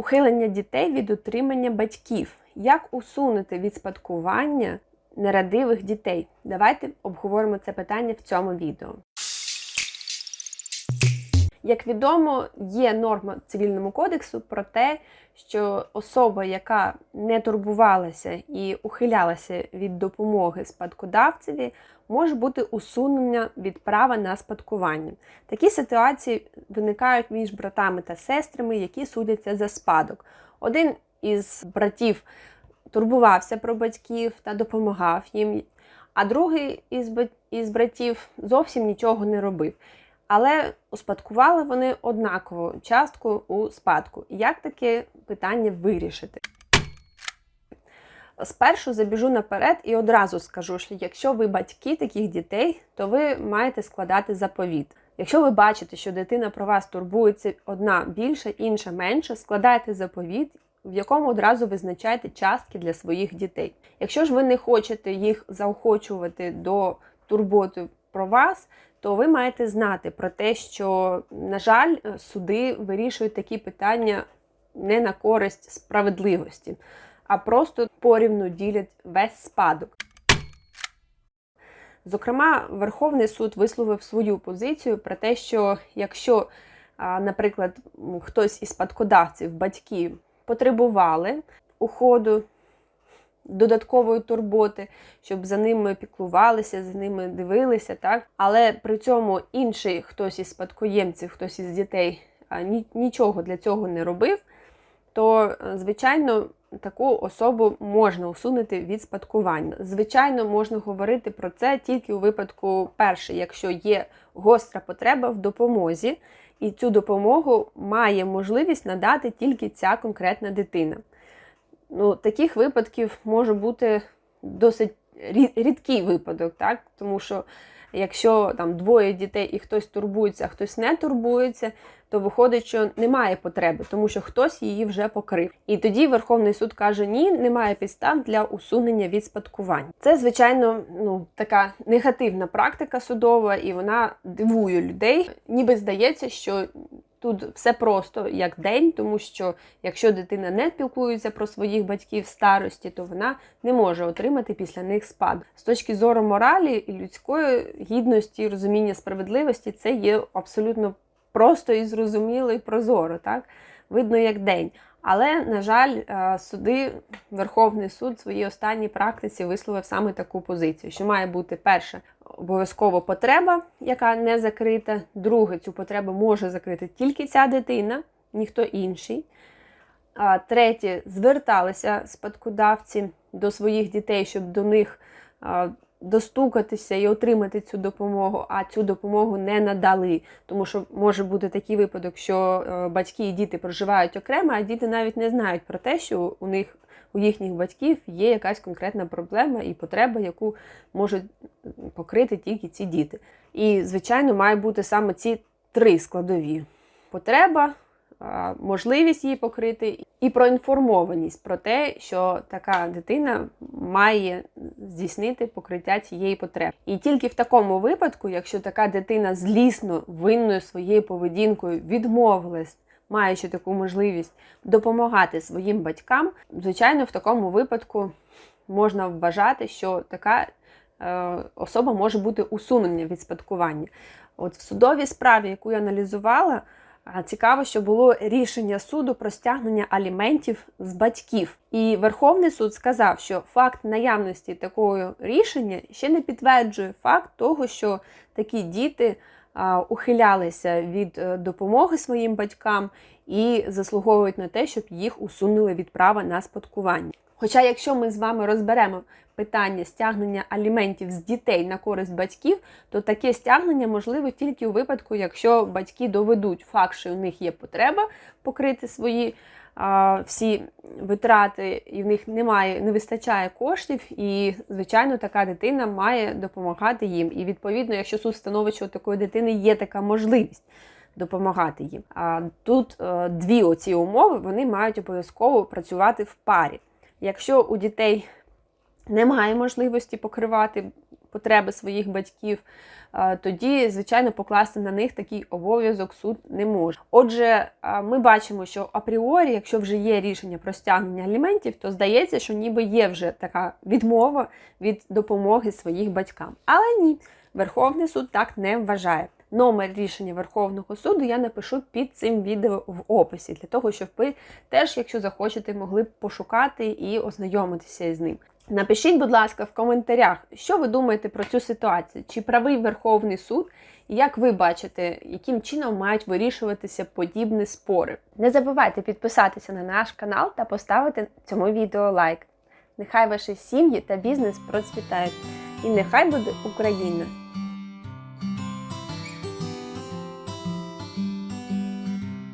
Ухилення дітей від утримання батьків. Як усунути від спадкування нерадивих дітей? Давайте обговоримо це питання в цьому відео. Як відомо, є норма цивільному кодексу про те, що особа, яка не турбувалася і ухилялася від допомоги спадкодавцеві, може бути усунення від права на спадкування. Такі ситуації виникають між братами та сестрами, які судяться за спадок. Один із братів турбувався про батьків та допомагав їм, а другий із братів зовсім нічого не робив. Але успадкували вони однакову частку у спадку. Як таке питання вирішити? Спершу забіжу наперед і одразу скажу, що якщо ви батьки таких дітей, то ви маєте складати заповіт. Якщо ви бачите, що дитина про вас турбується одна більше, інша менше, складайте заповіт, в якому одразу визначаєте частки для своїх дітей. Якщо ж ви не хочете їх заохочувати до турботи про вас, то ви маєте знати про те, що, на жаль, суди вирішують такі питання не на користь справедливості, а просто порівну ділять весь спадок. Зокрема, Верховний суд висловив свою позицію про те, що якщо, наприклад, хтось із спадкодавців, батьків потребували уходу, додаткової турботи, щоб за ними піклувалися, за ними дивилися, так? Але при цьому інший хтось із спадкоємців, хтось із дітей нічого для цього не робив, то, е, звичайно, таку особу можна усунути від спадкування. Звичайно, можна говорити про це тільки у випадку перше, якщо є гостра потреба в допомозі, і цю допомогу має можливість надати тільки ця конкретна дитина. Ну, таких випадків може бути досить рідкий випадок, так? тому що якщо там двоє дітей і хтось турбується, а хтось не турбується, то виходить, що немає потреби, тому що хтось її вже покрив. І тоді Верховний суд каже: ні, немає підстав для усунення від спадкування. Це, звичайно, ну така негативна практика судова, і вона дивує людей. Ніби здається, що. Тут все просто як день, тому що якщо дитина не піклується про своїх батьків в старості, то вона не може отримати після них спадок. З точки зору моралі і людської гідності, розуміння справедливості, це є абсолютно просто і зрозуміло і прозоро, так? Видно як день. Але, на жаль, е, суди, Верховний суд в своїй останній практиці висловив саме таку позицію, що має бути перше обов'язково потреба, яка не закрита. Друге, цю потребу може закрити тільки ця дитина, ніхто інший. А, Третє, зверталися спадкодавці до своїх дітей, щоб до них достукатися і отримати цю допомогу, а цю допомогу не надали. Тому що може бути такий випадок, що е, батьки і діти проживають окремо, а діти навіть не знають про те, що у них у їхніх батьків є якась конкретна проблема і потреба, яку можуть покрити тільки ці діти. І, звичайно, має бути саме ці три складові: потреба, можливість її покрити, і проінформованість про те, що така дитина має здійснити покриття цієї потреби. І тільки в такому випадку, якщо така дитина злісно винною своєю поведінкою відмовилась, маючи таку можливість допомагати своїм батькам, звичайно, в такому випадку можна вважати, що така е, особа може бути усунення від спадкування. От в судовій справі, яку я аналізувала, Цікаво, що було рішення суду про стягнення аліментів з батьків. І Верховний суд сказав, що факт наявності такого рішення ще не підтверджує факт того, що такі діти ухилялися від е, допомоги своїм батькам і заслуговують на те, щоб їх усунули від права на спадкування. Хоча, якщо ми з вами розберемо питання стягнення аліментів з дітей на користь батьків, то таке стягнення можливе тільки у випадку, якщо батьки доведуть факт, що у них є потреба покрити свої а, всі витрати, і в них немає, не вистачає коштів, і, звичайно, така дитина має допомагати їм. І відповідно, якщо суд встановить, що у такої дитини є така можливість. Допомагати їм. А тут е, дві оці умови вони мають обов'язково працювати в парі. Якщо у дітей немає можливості покривати потреби своїх батьків, е, тоді, звичайно, покласти на них такий обов'язок суд не може. Отже, е, ми бачимо, що апріорі, якщо вже є рішення про стягнення аліментів, то здається, що ніби є вже така відмова від допомоги своїх батькам. Але ні, Верховний суд так не вважає. Номер рішення Верховного суду я напишу під цим відео в описі, для того, щоб ви теж, якщо захочете, могли б пошукати і ознайомитися із ним. Напишіть, будь ласка, в коментарях, що ви думаєте про цю ситуацію, чи правий Верховний суд, і як ви бачите, яким чином мають вирішуватися подібні спори. Не забувайте підписатися на наш канал та поставити цьому відео лайк. Нехай ваші сім'ї та бізнес процвітають, і нехай буде Україна!